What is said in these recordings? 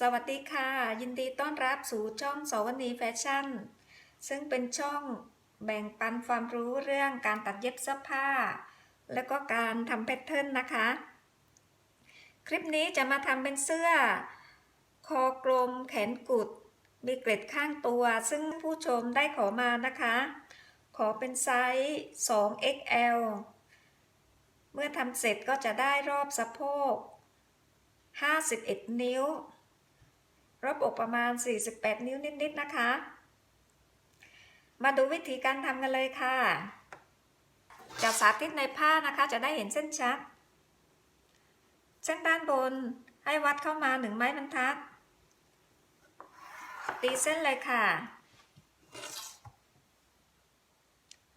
สวัสดีค่ะ ยินดีต้อนรับสู่ช่องสวนีแฟชั่น ซึ่งเป็นช่องแบ่งปันความรู้เรื่องการตัดเย็บเสื้อผ้า แล้วก็การทำแพทเทิร์นนะคะ คลิปนี้จะมาทำเป็นเสื้อ คอกลมแขนกุด มีเกล็ดข้างตัว ซึ่งผู้ชมได้ขอมานะคะ ขอเป็นไซส์ 2XL เมื่อทำเสร็จก็จะได้รอบสะโพก 51 นิ้ว รอบอกประมาณ 48 นิ้วนิดๆนะคะ มาดูวิธีการทำกันเลยค่ะจะสาธิตในผ้านะคะจะได้เห็นเส้นชัด เส้นด้านบนให้วัดเข้ามาหนึ่งไม้บรรทัด ตีเส้นเลยค่ะ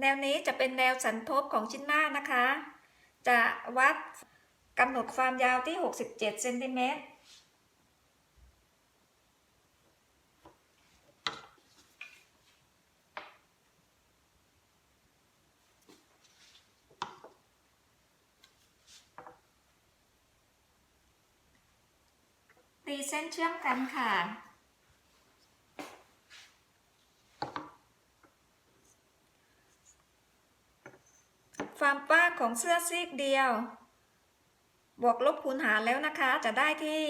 แนวนี้จะเป็นแนวสันทบของชิ้นหน้านะคะ จะวัดกำหนดความยาวที่ 67เซนติเมตร ตีเส้นเชื่อมกันค่ะ ความกว้างของเสื้อซีกเดียว บวกลบคูณหารแล้วนะคะ จะได้ที่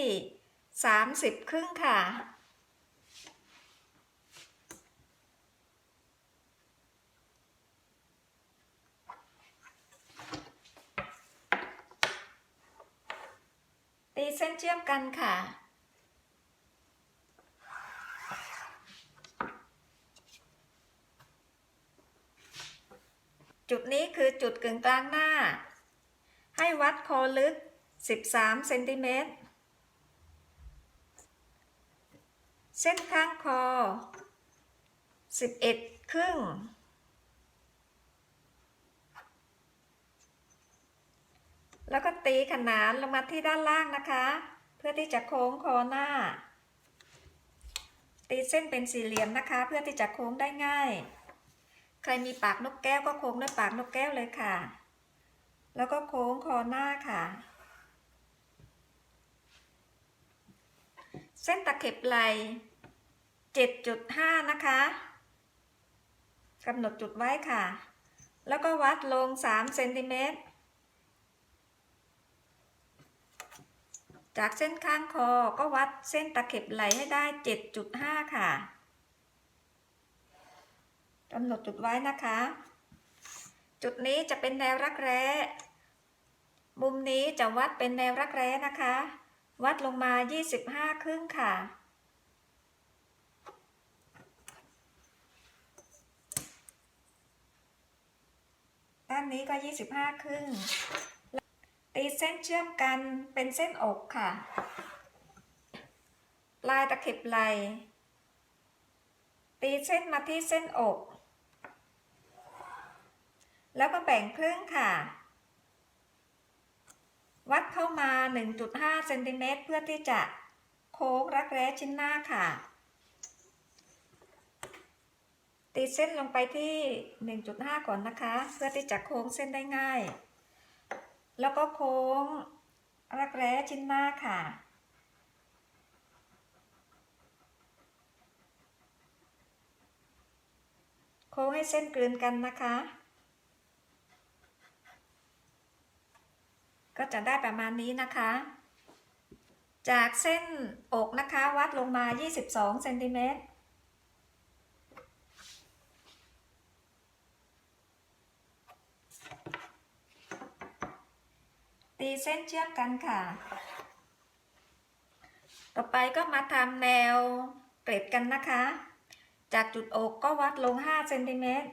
30 ครึ่งค่ะตีเส้นเชื่อมกันค่ะ จุดนี้คือจุดกึ่งกลางหน้า ให้วัดคอลึก 13เซนติเมตร เส้นข้างคอ 11 ครึ่ง แล้วก็ตีขนานลงมาที่ด้านล่างนะคะ เพื่อที่จะโค้งคอหน้า ตีเส้นเป็นสี่เหลี่ยมนะคะ เพื่อที่จะโค้งได้ง่าย ใครมีปากนกแก้วก็โค้งด้วยปากนกแก้วเลยค่ะ แล้วก็โค้งคอหน้าค่ะ เส้นตะเข็บไหล่7.5 นะคะกำหนดจุดไว้ค่ะ แล้วก็วัดลง 3 เซนติเมตร จากเส้นข้างคอก็วัดเส้นตะเข็บไหล่ให้ได้ 7.5 ค่ะ กำหนดจุดไว้นะคะ จุดนี้จะเป็นแนวรักแร้ มุมนี้จะวัดเป็นแนวรักแร้นะคะ วัดลงมา 25 ครึ่งค่ะ ด้านนี้ก็ 25 ครึ่ง ตีเส้นเชื่อมกันเป็นเส้นอกค่ะ ปลายตะเข็บไหลตีเส้นมาที่เส้นอก แล้วก็แบ่งครึ่งค่ะ วัดเข้ามา 1.5เซนติเมตรเพื่อที่จะโค้งรักแร้ชิ้นหน้าค่ะ ตีเส้นลงไปที่ 1.5 ก่อนนะคะ เพื่อที่จะโค้งเส้นได้ง่าย แล้วก็โค้งรักแร้ชิ้นหน้าค่ะโค้งให้เส้นกลืนกันนะคะ ก็จะได้ประมาณนี้นะคะ จากเส้นอกนะคะวัดลงมา 22เซนติเมตรตีเส้นเชื่อมกันค่ะ ต่อไปก็มาทำแนวเกล็ดกันนะคะ จากจุดอกก็วัดลง5เซนติเมตร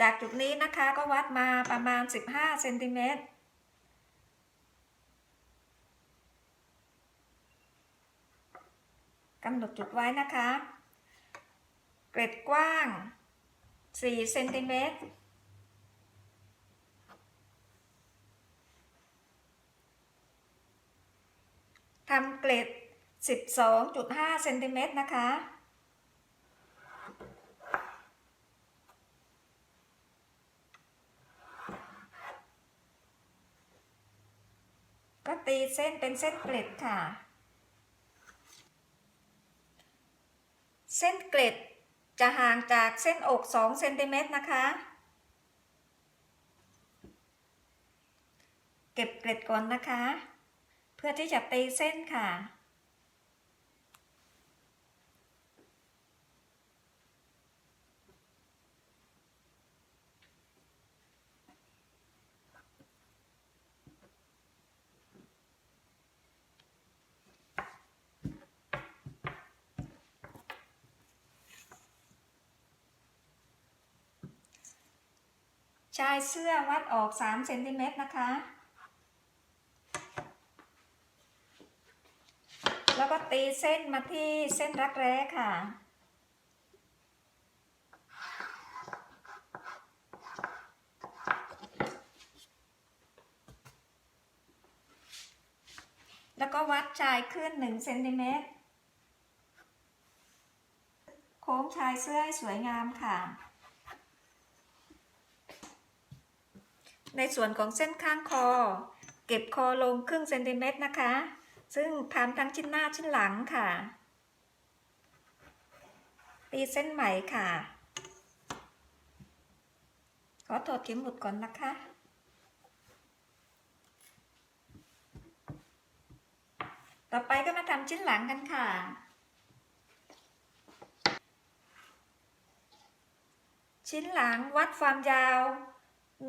จากจุดนี้นะคะก็วัดมาประมาณ 15เซนติเมตรกำหนดจุดไว้นะคะ เกร็ดกว้าง 4 เซนติเมตร ทำเกล็ด 12.5 เซนติเมตรนะคะ ตีเส้นเป็นเส้นเกล็ดค่ะ เส้นเกล็ดจะห่างจากเส้นอก2เซนติเมตรนะคะ เก็บเกล็ดก่อนนะคะ เพื่อที่จะตีเส้นค่ะ ชายเสื้อวัดออก3เซนติเมตรนะคะ แล้วก็ตีเส้นมาที่เส้นรักแร้ค่ะ แล้วก็วัดชายขึ้น1เซนติเมตร โค้งชายเสื้อให้สวยงามค่ะ ในส่วนของเส้นข้างคอ เก็บคอลงครึ่งเซนติเมตรนะคะ ซึ่งทำทั้งชิ้นหน้าชิ้นหลังค่ะ ตีเส้นไหมค่ะ ขอถอดเข็มหมุดก่อนนะคะต่อไปก็มาทำชิ้นหลังกันค่ะ ชิ้นหลังวัดความยาว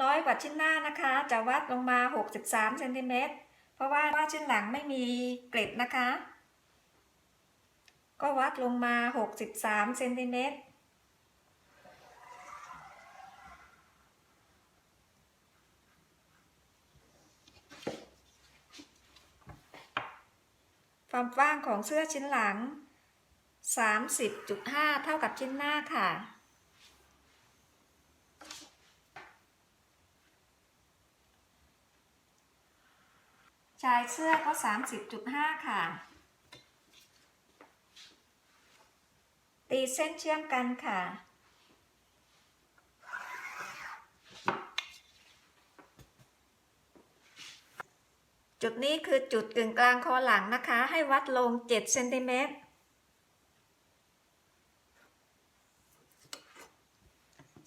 น้อยกว่าชิ้นหน้านะคะ จะวัดลงมา 63เซนติเมตรเพราะว่าว่าชิ้นหลังไม่มีเกล็ดนะคะ ก็วัดลงมา 63เซนติเมตรความกว้างของเสื้อชิ้นหลัง 30.5 เท่ากับชิ้นหน้าค่ะ ชายเสื้อก็ 30.5 ค่ะ ตีเส้นเชื่อมกันค่ะ จุดนี้คือจุดกึ่งกลางคอหลังนะคะ ให้วัดลง 7 เซนติเมตร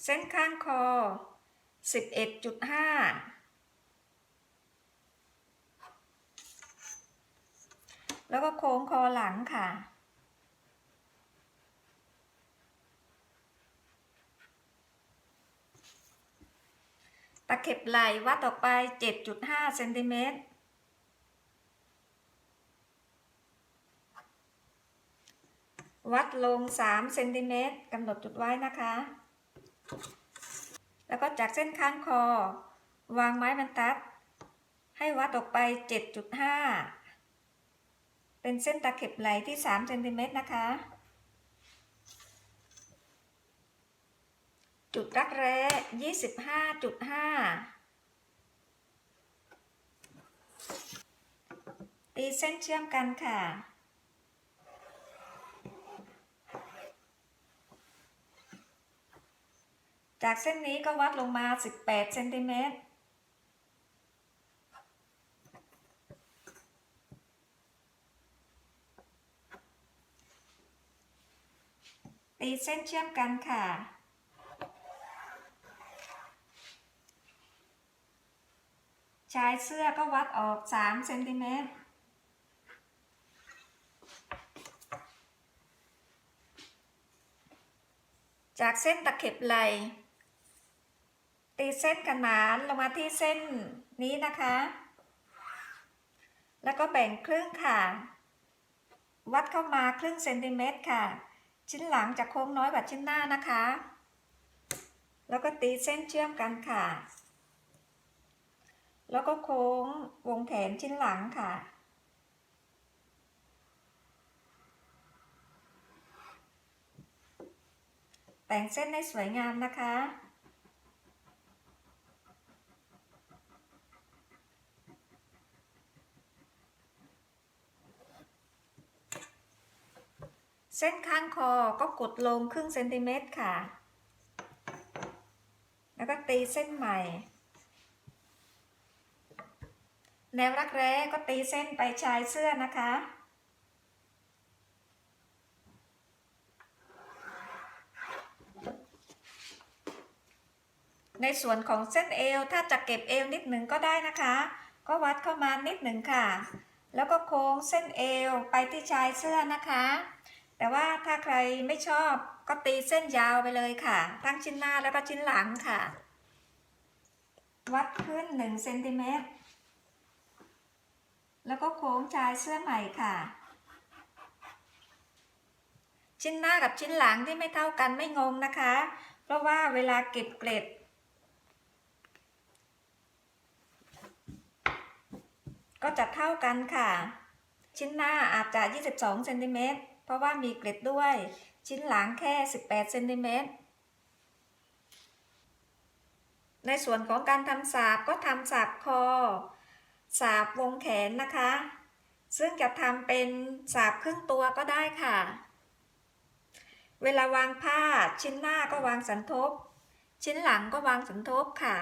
เส้นข้างคอ 11.5 แล้วก็โค้งคอหลังค่ะ ตะเข็บไหล่วัดออกไป 7.5เซนติเมตรวัดลง 3 เซนติเมตรกำหนดจุดไว้นะคะ แล้วก็จากเส้นข้างคอ วางไม้บรรทัด ให้วัดออกไป 7.5 เป็นเส้นตะเข็บไหลที่3เซนติเมตรนะคะ จุดรักแร้25.5 ตีเส้นเชื่อมกันค่ะ จากเส้นนี้ก็วัดลงมา 18เซนติเมตร ตีเส้นเชื่อมกันค่ะ ชายเสื้อก็วัดออก3เซนติเมตรจากเส้นตะเข็บไหลตีเส้นขนานลงมาที่เส้นนี้นะคะ แล้วก็แบ่งครึ่งค่ะ วัดเข้ามาครึ่งเซนติเมตรค่ะ ชิ้นหลังจะโค้งน้อยกว่าชิ้นหน้านะคะ แล้วก็ตีเส้นเชื่อมกันค่ะ แล้วก็โค้งวงแขนชิ้นหลังค่ะ แต่งเส้นให้สวยงามนะคะ เส้นข้างคอก็กดลงครึ่งเซนติเมตรค่ะ แล้วก็ตีเส้นใหม่ แนวรักแร้ก็ตีเส้นไปชายเสื้อนะคะ ในส่วนของเส้นเอว ถ้าจะเก็บเอวนิดหนึ่งก็ได้นะคะ ก็วัดเข้ามานิดหนึ่งค่ะ แล้วก็โค้งเส้นเอวไปที่ชายเสื้อนะคะ แต่ว่าถ้าใครไม่ชอบก็ตีเส้นยาวไปเลยค่ะ ทั้งชิ้นหน้าแล้วก็ชิ้นหลังค่ะ วัดขึ้น1เซนติเมตรแล้วก็โค้งชายเสื้อใหม่ค่ะ ชิ้นหน้ากับชิ้นหลังที่ไม่เท่ากันไม่งงนะคะ เพราะว่าเวลาเก็บเกล็ด ก็จะเท่ากันค่ะ ชิ้นหน้าอาจจะ 22เซนติเมตร เพราะว่ามีเกล็ดด้วย ชิ้นหลังแค่ 18เซนติเมตรในส่วนของการทำสาบก็ทำสาบคอ สาบวงแขนนะคะ ซึ่งจะทำเป็นสาบครึ่งตัวก็ได้ค่ะ เวลาวางผ้าชิ้นหน้าก็วางสันทบ ชิ้นหลังก็วางสันทบค่ะ